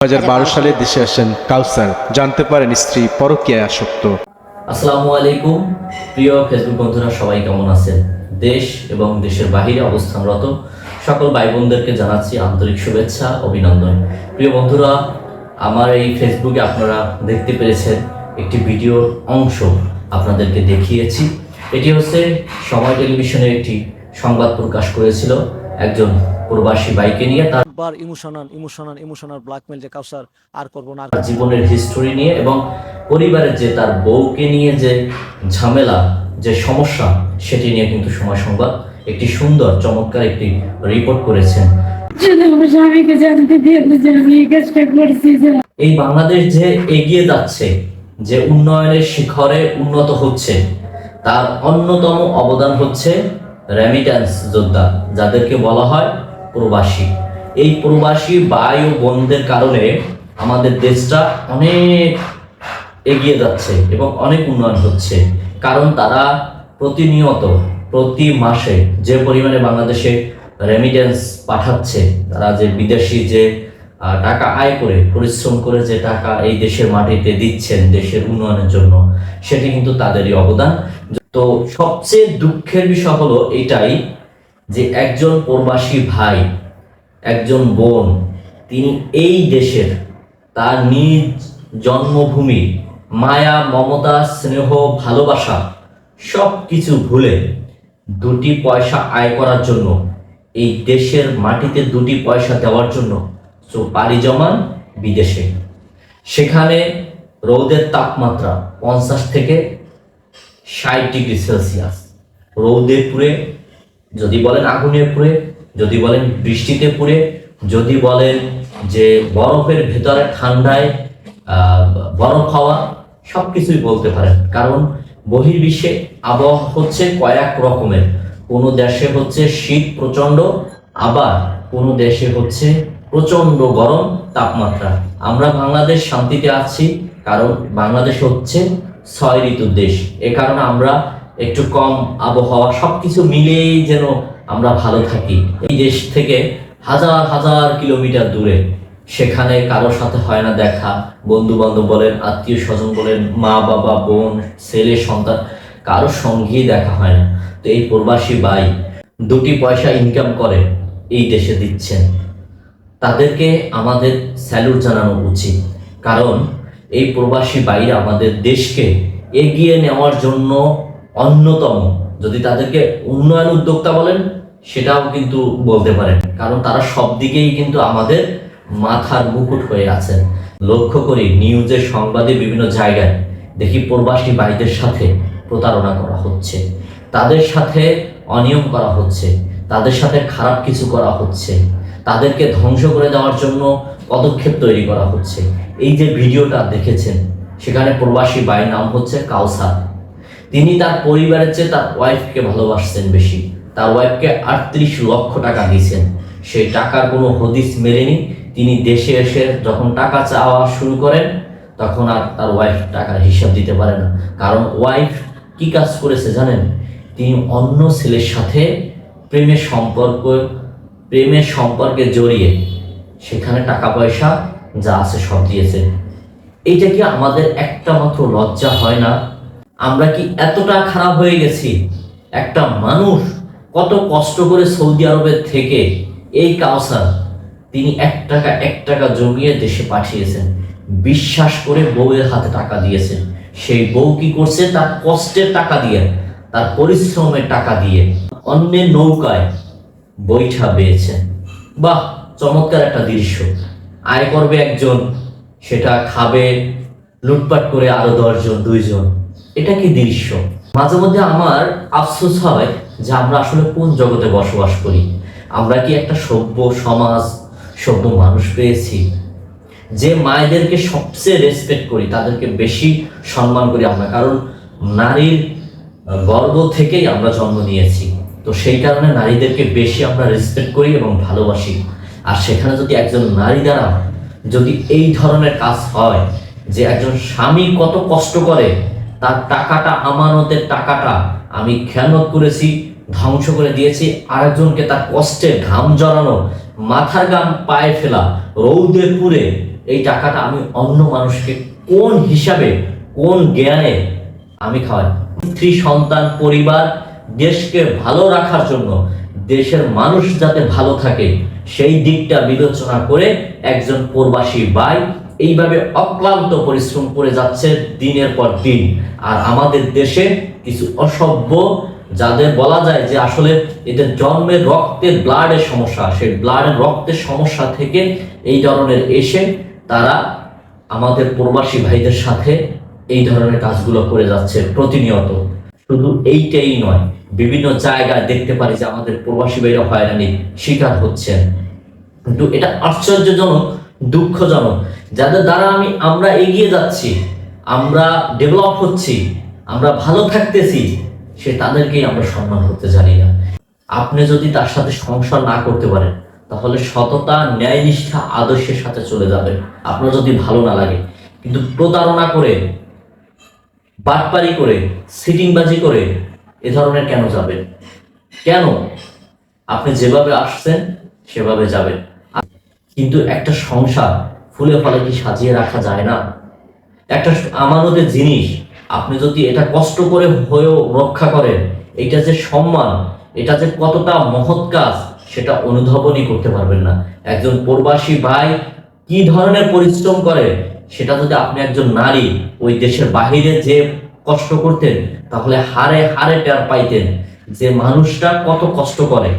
দু সালে দেশে আসেন কাউসার। জানতে পারেন স্ত্রী পরকীয়ায় আসক্ত। আসসালামু আলাইকুম। প্রিয় ফেসবুক বন্ধুরা, সবাই কেমন আছেন? দেশ এবং দেশের বাহিরে অবস্থানরত সকল ভাই বোনদেরকে জানাচ্ছি আন্তরিক শুভেচ্ছা, অভিনন্দন। প্রিয় বন্ধুরা, আমার এই ফেসবুকে আপনারা দেখতে পেরেছেন একটি ভিডিওর অংশ আপনাদেরকে দেখিয়েছি। এটি হচ্ছে সময় টেলিভিশনের একটি সংবাদ প্রকাশ করেছিল একজন প্রবাসী বাইকে নিয়ে তার বার ইমোশনাল ইমোশনাল ইমোশনাল ব্ল্যাকমেল যে কাউসার আর করব না। জীবনের হিস্টোরি নিয়ে এবং পরিবারের যে তার বউকে নিয়ে যে ঝামেলা যে সমস্যা সেটি নিয়ে কিন্তু সময় সংবাদ একটি সুন্দর চমৎকার একটি রিপোর্ট করেছেন। এই বাংলাদেশ যে এগিয়ে যাচ্ছে যে উন্নয়নের শিখরে উন্নত হচ্ছে তার অন্যতম অবদান হচ্ছে রেমিট্যান্স যোদ্ধা যাদেরকে বলা হয় প্রবাসী। এই প্রবাসী ও বোনদের কারণে আমাদের দেশটা অনেক এগিয়ে যাচ্ছে এবং অনেক উন্নয়ন হচ্ছে। কারণ তারা প্রতিনিয়ত, প্রতি মাসে যে পরিমাণে বাংলাদেশে রেমিটেন্স পাঠাচ্ছে, তারা যে বিদেশি যে টাকা আয় করে, পরিশ্রম করে যে টাকা এই দেশের মাটিতে দিচ্ছেন দেশের উন্নয়নের জন্য, সেটি কিন্তু তাদেরই অবদান। তো সবচেয়ে দুঃখের বিষয় হলো এটাই যে একজন প্রবাসী ভাই, একজন বোন, তিনি এই দেশের তার নিজ জন্মভূমি, মায়া, মমতা, স্নেহ, ভালোবাসা সব কিছু ভুলে দুটি পয়সা আয় করার জন্য, এই দেশের মাটিতে দুটি পয়সা দেওয়ার জন্য তো পাড়ি জমান বিদেশে। সেখানে রৌদের তাপমাত্রা পঞ্চাশ থেকে ষাট ডিগ্রি সেলসিয়াস। রৌদে পুড়ে যদি বলেন আগুনে পুড়ে যদি বলেন বৃষ্টিতে পুড়ে যদি বলেন যে বরফের ভেতরে ঠান্ডায় বরফ হওয়া সব কিছুই বলতে পারেন। কারণ বহির্বিশ্বে আবহাওয়া হচ্ছে কয়েক রকমের। কোনো দেশে হচ্ছে শীত প্রচণ্ড, আবার কোনো দেশে হচ্ছে প্রচণ্ড গরম তাপমাত্রা। আমরা বাংলাদেশ শান্তিতে আছি, কারণ বাংলাদেশ হচ্ছে ছয় ঋতুর দেশ। এ কারণে আমরা একটু কম আবহাওয়া, সবকিছু মিলেই যেন আমরা ভালো থাকি। এই দেশ থেকে হাজার হাজার কিলোমিটার দূরে, সেখানে কারোর সাথে হয় না দেখা। বন্ধু বান্ধব বলেন, আত্মীয় স্বজন বলেন, মা, বাবা, বোন, ছেলে, সন্তান, কারোর সঙ্গেই দেখা হয় না। তো এই প্রবাসী ভাই দুটি পয়সা ইনকাম করে, এই দেশে দিচ্ছেন। তাদেরকে আমাদের স্যালুট জানানো উচিত। কারণ এই প্রবাসী বাইরে আমাদের দেশকে এগিয়ে নেওয়ার জন্য অন্যতম। যদি তাদেরকে উন্নয়ন উদ্যোক্তা বলেন, সেটাও কিন্তু বলতে পারেন। কারণ তারা সব দিকেই কিন্তু আমাদের মাথার মুকুট হয়ে আছেন। লক্ষ্য করি নিউজের সংবাদে বিভিন্ন জায়গায় দেখি প্রবাসী ভাইদের সাথে প্রতারণা করা হচ্ছে। তাদের সাথে অনিয়ম করা হচ্ছে। তাদের সাথে খারাপ কিছু করা হচ্ছে। তাদেরকে ধ্বংস করে দেওয়ার জন্য পদক্ষেপ তৈরি করা হচ্ছে। এই যে ভিডিওটা দেখেছেন, সেখানে প্রবাসী ভাই নাম হচ্ছে কাউসার। তিনি তার পরিবারের চেয়ে তার ওয়াইফকে ভালোবাসছেন বেশি। তার ওয়াইফকে আটত্রিশ লক্ষ টাকা দিয়েছেন। সেই টাকার কোনো হদিস মেলেনি। তিনি দেশে এসে যখন টাকা চাওয়া শুরু করেন, তখন আর তার ওয়াইফ টাকার হিসাব দিতে পারে না। কারণ ওয়াইফ কি কাজ করেছে জানেন? তিনি অন্য ছেলের সাথে প্রেমের সম্পর্ক, প্রেমের সম্পর্কে জড়িয়ে সেখানে টাকা পয়সা যা আছে সব দিয়েছে এইটা কি আমাদের একটা মাত্র লজ্জা হয় না? আমরা কি এতটা খারাপ হয়ে গেছি? একটা মানুষ কত কষ্ট করে সৌদি আরবের থেকে এই কাউসার তিনি এক টাকা এক টাকা জমিয়ে দেশে পাঠিয়েছেন। বিশ্বাস করে বউয়ের হাতে টাকা দিয়েছেন। সেই বউ কি করছে? তার কষ্টের টাকা দিয়ে, তার পরিশ্রমের টাকা দিয়ে অন্যের নৌকায় বৈঠা পেয়েছেন বাহ, চমৎকার একটা দৃশ্য। আয় করবে একজন, সেটা খাবে, লুটপাট করে আরও দশজন, দুইজন। এটা কি দৃশ্য? মাঝে মধ্যে আমার আফসোস হয় যে আমরা আসলে কোন জগতে বসবাস করি। আমরা কি একটা সভ্য সমাজ, সভ্য মানুষ পেয়েছি? যে মায়েদেরকে সবচেয়ে রেসপেক্ট করি, তাদেরকে বেশি সম্মান করি আমরা। কারণ নারীর গর্ব থেকেই আমরা জন্ম নিয়েছি। তো সেই কারণে নারীদেরকে বেশি আমরা রেসপেক্ট করি এবং ভালোবাসি। আর সেখানে যদি একজন নারী দ্বারা যদি এই ধরনের কাজ হয়, যে একজন স্বামী কত কষ্ট করে তার টাকাটা, আমানতের টাকাটা আমি খেয়ানত করেছি, ধ্বংস করে দিয়েছি। আরেকজনকে তার কষ্টে ঘাম জড়ানো, মাথার গাম পায়ে ফেলা রৌদে পুড়ে এই টাকাটা আমি অন্য মানুষকে কোন হিসাবে, কোন জ্ঞানে আমি খাওয়াই? স্ত্রী, সন্তান, পরিবার, দেশকে ভালো রাখার জন্য, দেশের মানুষ যাতে ভালো থাকে, সেই দিকটা বিবেচনা করে একজন প্রবাসী ভাই এইভাবে অক্লান্ত পরিশ্রম করে যাচ্ছে দিনের পর দিন। আর আমাদের দেশে কিছু অসভ্য, যাদের বলা যায় যে আসলে এদের জন্মের রক্তের ব্লাডের সমস্যা সেই ব্লাডের রক্তের সমস্যা থেকে এই ধরনের এসে তারা আমাদের প্রবাসী ভাইদের সাথে এই ধরনের কাজগুলো করে যাচ্ছে প্রতিনিয়ত। শুধু এইটাই নয়, বিভিন্ন জায়গায় দেখতে পারি যে আমাদের প্রবাসী ভাইরা হয়রানি শিকার হচ্ছেন। কিন্তু এটা আশ্চর্যজনক দুঃখজনক। যাদের দ্বারা আমি, আমরা এগিয়ে যাচ্ছি, আমরা ডেভেলপ হচ্ছি, আমরা ভালো থাকতেছি, সে তাদেরকেই আমরা সম্মান করতে জানি না। আপনি যদি তার সাথে সংসার না করতে পারেন, তাহলে সততা ন্যায়নিষ্ঠা আদর্শের সাথে চলে যাবেন আপনার যদি ভালো না লাগে, কিন্তু প্রতারণা করে, বাটপারি করে সিটিংবাজি করে, এ ধরনের কেন যাবেন? কেন? আপনি যেভাবে আসছেন, সেভাবে যাবেন। কিন্তু একটা সংসার ফুলে ফলে কি সাজিয়ে রাখা যায় না? একটা আমানতের জিনিস, আপনি যদি এটা কষ্ট করে হয়েও রক্ষা করেন, এটা যে সম্মান, এটা যে কতটা মহৎ কাজ, সেটা অনুধাবনই করতে পারবেন না। একজন প্রবাসী ভাই কি ধরনের পরিশ্রম করে, সেটা যদি আপনি একজন নারী, ওই দেশের বাহিরে যে কষ্ট করতেন, তাহলে হারে হারে টের পাইতেন যে মানুষটা কত কষ্ট করে।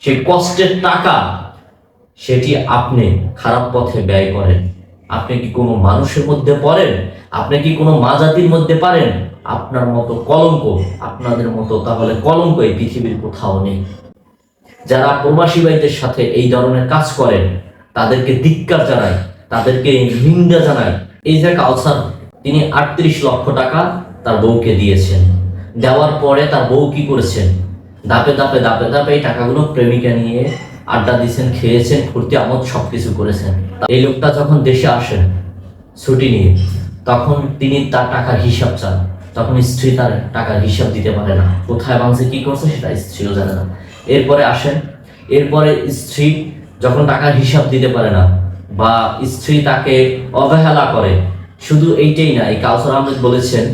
সেই কষ্টের টাকা সেটি আপনি খারাপ পথে ব্যয় করেন। আপনি কি কোনো মানুষের মধ্যে পড়েন? আপনি কি কোনো মাজাতির মধ্যে পারেন? আপনার মতো কলঙ্ক, আপনাদের মতো তাহলে কলঙ্ক এই পৃথিবীর কোথাও নেই। যারা প্রবাসী ভাইদের সাথে এই ধরনের কাজ করেন, তাদেরকে ধিক্কার জানাই, তাদেরকে নিন্দা জানাই। এই যে কাউসার তিনি আটত্রিশ লক্ষ টাকা তার বউকে দিয়েছেন। দেওয়ার পরে তার বউ কি করেছেন? দাপে দাপে দাপে দাপে এই টাকাগুলো প্রেমিকা নিয়ে আড্ডা দিয়েছেন খেয়েছেন, ফুর্তি আমোদ সবকিছু করেছেন। এই লোকটা যখন দেশে আসেন ছুটি নিয়ে, তখন তিনি তার টাকার হিসাব চান। তখন স্ত্রী তার টাকার হিসাব দিতে পারে না। কোথায় বাংছে কি করছে সেটা স্ত্রীও জানে না। এরপরে আসেন, এরপরে স্ত্রী যখন টাকার হিসাব দিতে পারে না, বা স্ত্রী তাকে অবহেলা করে, শুধু এইটাই না, এই কাউসার আহমেদ বলেছেন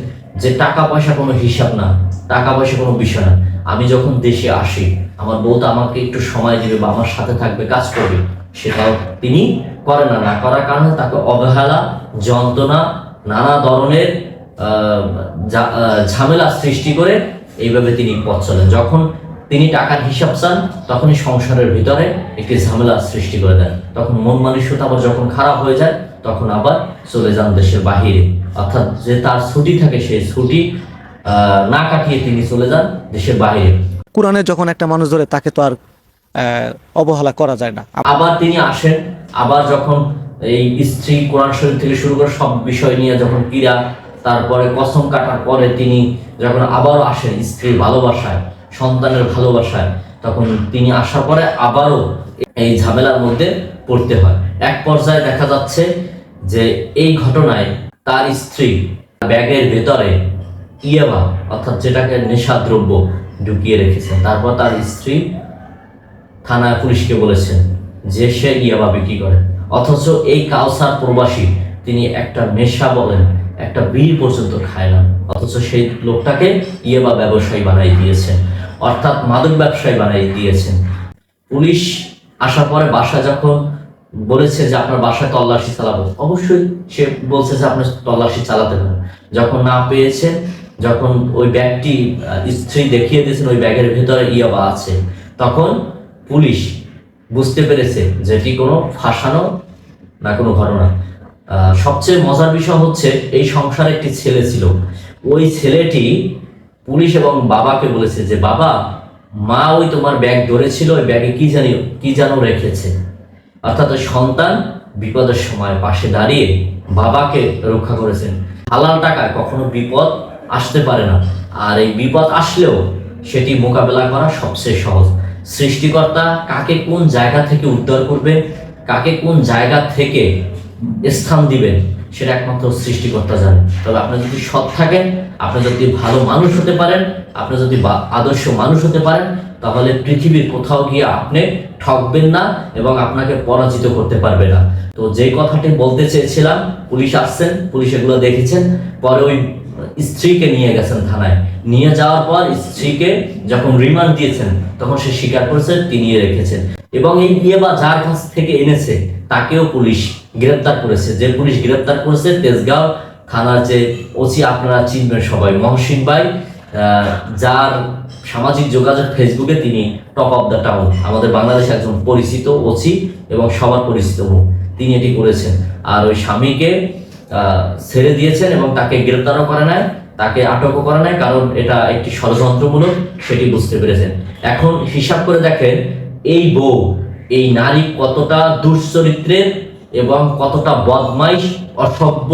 যে টাকা পয়সা কোনো হিসাব না, টাকা পয়সা কোনো বিষয় না। আমি যখন দেশে আসি আমার বউ তো আমাকে একটু সময় দিবে বা আমার সাথে থাকবে, কাজ করবে। সেটাও তিনি করে না। না করার কারণে তাকে অবহেলা, যন্ত্রণা, নানা ধরনের ঝামেলা সৃষ্টি করে এইভাবে তিনি পথ চলেন। যখন তিনি টাকার হিসাব চান, তখনই সংসারের ভিতরে একটি ঝামেলা সৃষ্টি করে দেন। তখন মন মানসিকতা আবার যখন খারাপ হয়ে যায়, তখন আবার চলে যান দেশের বাহিরে। অর্থাৎ যে তার ছুটি থাকে, সেই ছুটি না কাটিয়ে তিনি চলে যান দেশের বাইরে কোরআনে যখন একটা মানুষ ধরে, তাকে তো আর অবহেলা করা যায় না। আবার তিনি আসেন, আবার যখন এই স্ত্রী কোরআন শরীফ থেকে শুরু করে সব বিষয় নিয়ে যখন ক্রীড়া তারপরে কসম কাটার পরে তিনি যখন আবারও আসেন স্ত্রীর ভালোবাসায়, সন্তানের ভালোবাসায়, তখন তিনি আসার পরে আবারও এই ঝামেলার মধ্যে পড়তে হয়। এক পর্যায়ে দেখা যাচ্ছে যে এই ঘটনায় তার স্ত্রী ব্যাগের ভেতরে ইয়াবা, অর্থাৎ যেটাকে নেশাদ্রব্য ঢুকিয়ে রেখেছেন। তারপর তার স্ত্রী থানায় পুলিশকে বলেছেন যে সে ইয়াবা বিক্রি করে। অথচ এই কাউসার প্রবাসী, তিনি একটা নেশা বলেন, একটা বিল পর্যন্ত খায় না। অথচ সেই লোকটাকে ইয়াবা ব্যবসায়ী বানাই দিয়েছেন, অর্থাৎ মাদক ব্যবসায়ী বানাই দিয়েছেন। পুলিশ আসার পরে বাসা যখন বলেছে যে আপনার বাসায় তল্লাশি চালাবো, অবশ্যই সে বলছে যে আপনার তল্লাশি চালাতে পারেন। যখন না পেয়েছে যখন ওই ব্যাগটি স্ত্রী দেখিয়ে দিয়েছেন, ওই ব্যাগের ভেতরে ইয়াবা আছে। তখন পুলিশ বুঝতে পেরেছে যেটি কোনো ফাঁসানো না কোনো ঘটনা। সবচেয়ে মজার বিষয় হচ্ছে, এই সংসারে একটি ছেলে ছিল। ওই ছেলেটি পুলিশ এবং বাবাকে বলেছে যে, বাবা, মা ওই তোমার ব্যাগ ধরেছিল, ওই ব্যাগে কি জানি, কি যেন রেখেছে। অর্থাৎ সন্তান বিপদের সময় পাশে দাঁড়িয়ে বাবাকে রক্ষা করেছেন। হালাল টাকায় কখনো বিপদ আসতে পারে না। আর এই বিপদ আসলেও সেটি মোকাবেলা করা সবচেয়ে সহজ। সৃষ্টিকর্তা কাকে কোন জায়গা থেকে উদ্ধার করবে, কাকে কোন জায়গা থেকে স্থান দিবেন সেটা একমাত্র সৃষ্টিকর্তা জানে তবে আপনি যদি সৎ থাকেন, আপনি যদি ভালো মানুষ হতে পারেন, আপনি যদি আদর্শ মানুষ হতে পারেন, তাহলে পৃথিবীর কোথাও গিয়ে আপনি ঠকবেন না এবং আপনাকে পরাজিত করতে পারবে না। তো যে কথাটি বলতে চেয়েছিলাম, পুলিশ আসছেন, পুলিশ এগুলো দেখেছেন। পরে ওই স্ত্রীকে নিয়ে গেছেন থানায়। নিয়ে যাওয়ার পর স্ত্রীকে যখন রিমান্ড দিয়েছেন, তখন সে স্বীকার করেছে তিনি রেখেছেন। এবং এই বিয়ে বা যার কাছ থেকে এনেছে, তাকেও পুলিশ গ্রেপ্তার করেছে। যে পুলিশ গ্রেপ্তার করেছে, তেজগাঁও থানার যে ওসি, আপনারা চিনবেন সবাই, মহসিন ভাই যার সামাজিক যোগাযোগ ফেসবুকে তিনি টপ অফ দ্য টাউন আমাদের বাংলাদেশে একজন পরিচিত ওসি এবং সবার পরিচিত তিনি এটি করেছেন। আর ওই স্বামীকে ছেড়ে দিয়েছেন এবং তাকে গ্রেপ্তারও করে নাই, তাকে আটকও করে নাই, কারণ এটা একটি ষড়যন্ত্রমূলক, সেটি বুঝতে পেরেছেন। এখন হিসাব করে দেখেন, এই বউ, এই নারী কতটা দুশ্চরিত্রের এবং কতটা বদমাইশ, অসভ্য,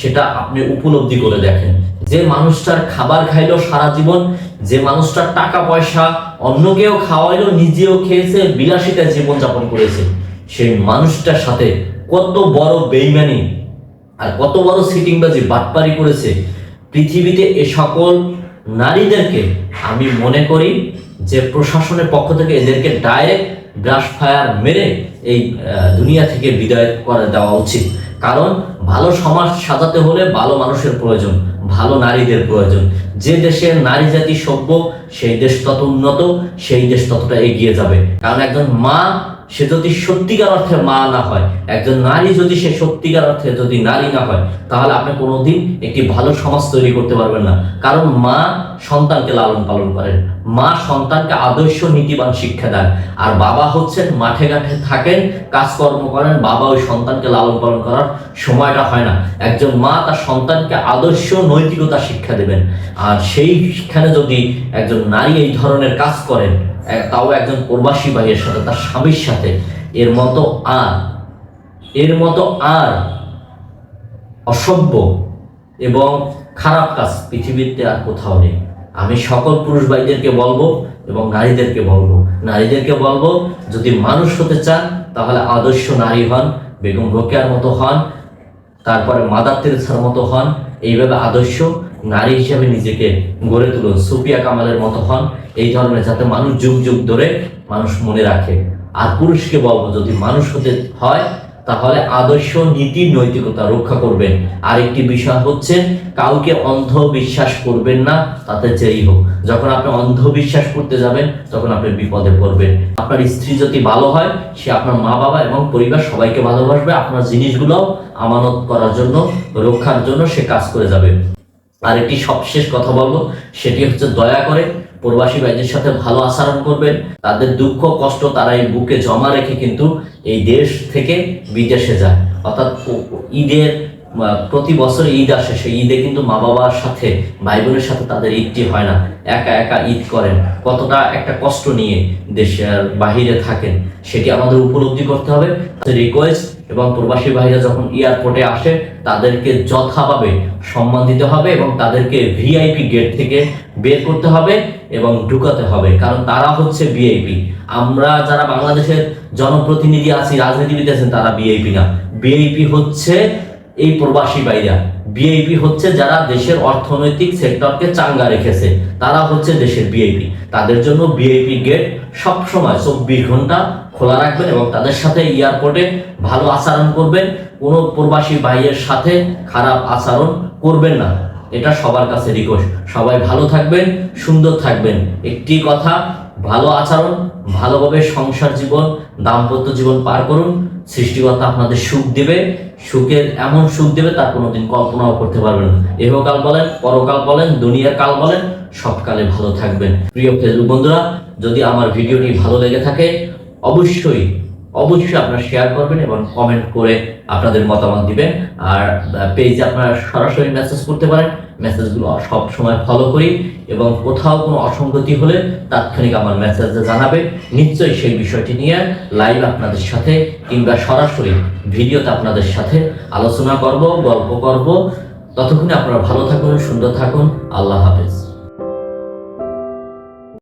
সেটা আপনি উপলব্ধি করে দেখেন। যে মানুষটার খাবার খাইলো সারা জীবন, যে মানুষটার টাকা পয়সা অন্যকেও খাওয়াইলো, নিজেও খেয়েছে বিলাসিতা জীবনযাপন করেছে, সেই মানুষটার সাথে কত বড় বেইমানি আর কত বড় সিটিংবাজি বাটপারি করেছে পৃথিবীতে এ সকল নারীদেরকে আমি মনে করি যে প্রশাসনের পক্ষ থেকে এদেরকে ডাইরেক্ট ব্রাশ ফায়ার মেরে এই দুনিয়া থেকে বিদায় করে দেওয়া উচিত। কারণ ভালো সমাজ সাজাতে হলে ভালো মানুষের প্রয়োজন, ভালো নারীদের প্রয়োজন। যে দেশের নারী জাতি সভ্য, সেই দেশ তত উন্নত, সেই দেশ ততটা এগিয়ে যাবে। কারণ একজন মা সে যদি সত্যিকার অর্থে মা না হয়, একজন নারী যদি সে সত্যিকার অর্থে যদি নারী না হয়, তাহলে আপনি কোনোদিন একটি ভালো সমাজ তৈরি করতে পারবেন না। কারণ মা সন্তানকে লালন পালন করেন। মা সন্তানকে আদর্শ নীতিবান শিক্ষা দেন। আর বাবা হচ্ছেন, মাঠে ঘাটে থাকেন, কাজকর্ম করেন, বাবা ওই সন্তানকে লালন পালন করার সময়টা হয় না। একজন মা তার সন্তানকে আদর্শ নৈতিকতা শিক্ষা দেবেন। আর সেইখানে যদি একজন নারী এই ধরনের কাজ করেন তাও একজন প্রবাসী ভাইয়ের সাথে, তার স্বামীর সাথে। এর মতো আর, এর মতো আর অসভ্য এবং খারাপ কাজ পৃথিবীতে আর কোথাও নেই। আমি সকল পুরুষ ভাইদেরকে বলব এবং নারীদেরকে বলব। নারীদেরকে বলব, যদি মানুষ হতে চান, তাহলে আদর্শ নারী হন, বেগম রোকেয়ার মতো হন, তারপরে মাদার তেরেসার মতো হন, এইভাবে আদর্শ নারী হিসেবে নিজেকে গড়ে তুলুন সুপিয়া কামালের মতো হন। এই ধরনের যাতে মানুষ যুগ যুগ ধরে মানুষ মনে রাখে। আর পুরুষকে বলব, যদি মানুষ হতে হয়, তাহলে আদর্শ নীতি নৈতিকতা রক্ষা করবেন। আর একটি বিষয় হচ্ছে, কাউকে অন্ধ বিশ্বাস করবেন না, তাতে যেই হোক। যখন আপনি অন্ধ বিশ্বাস করতে যাবেন, তখন আপনি বিপদে পড়বেন। আপনার স্ত্রী যদি ভালো হয়, সে আপনার মা, বাবা এবং পরিবার সবাইকে ভালোবাসবে। আপনার জিনিসগুলো আমানত করার জন্য, রক্ষার জন্য সে কাজ করে যাবে। আর একটি সবশেষ কথা বলব, সেটি হচ্ছে দয়া করে প্রবাসী ভাইদের সাথে ভালো আচরণ করবেন। তাদের দুঃখ, কষ্ট তারা এই বুকে জমা রেখে কিন্তু এই দেশ থেকে বিদেশে যায়। অর্থাৎ ঈদের প্রতি বছর ঈদ আসে, সেই ঈদে কিন্তু মা বাবার সাথে ভাই বোনের সাথে তাদের ঈদটি হয় না। একা একা ঈদ করেন। কতটা একটা কষ্ট নিয়ে দেশের বাহিরে থাকেন, সেটি আমাদের উপলব্ধি করতে হবে। রিকোয়েস্ট এবং প্রবাসী ভাইরা যখন এয়ারপোর্টে আসে, তাদেরকে যথাভাবে সম্মান দিতে হবে এবং তাদেরকে ভিআইপি গেট থেকে বের করতে হবে এবং ঢুকাতে হবে, কারণ তারা হচ্ছে ভিআইপি। আমরা যারা বাংলাদেশের জনপ্রতিনিধি আছি, রাজনীতিবিদ আছেন, তারা ভিআইপি না। ভিআইপি হচ্ছে এই প্রবাসী ভাইরা। বিআইপি হচ্ছে যারা দেশের অর্থনৈতিক সেক্টরকে চাঙ্গা রেখেছে। তারা হচ্ছে দেশের বিআইপি তাদের জন্য বিআইপি গেট সবসময় চব্বিশ ঘণ্টা খোলা রাখবেন এবং তাদের সাথে এয়ারপোর্টে ভালো আচরণ করবেন। কোনো প্রবাসী ভাইয়ের সাথে খারাপ আচরণ করবেন না। এটা সবার কাছে রিকোয়েস্ট সবাই ভালো থাকবেন, সুন্দর থাকবেন। একটি কথা, ভালো আচরণ, ভালোভাবে সংসার জীবন, দাম্পত্য জীবন পার করুন। সৃষ্টিকর্তা আপনাদের সুখ দেবে। সুখের এমন সুখ দেবে তার কোনোদিন কল্পনাও করতে পারবেন না। এহকাল বলেন, পরকাল বলেন, দুনিয়ার কাল বলেন সবকালে ভালো থাকবেন। প্রিয় ফেসবুক বন্ধুরা, যদি আমার ভিডিওটি ভালো লেগে থাকে, অবশ্যই অবশ্যই আপনারা শেয়ার করবেন এবং কমেন্ট করে আপনাদের মতামত দিবেন। আর পেজে আপনারা সরাসরি মেসেজ করতে পারেন। মেসেজগুলো সব সময় ফলো করি এবং কোথাও কোনো অসঙ্গতি হলে তাৎক্ষণিক আমার মেসেজে জানাবে। নিশ্চয়ই সেই বিষয়টি নিয়ে লাইভ আপনাদের সাথে কিংবা সরাসরি ভিডিওতে আপনাদের সাথে আলোচনা করব, গল্প করব। ততক্ষণে আপনারা ভালো থাকুন, সুন্দর থাকুন। আল্লাহ হাফেজ।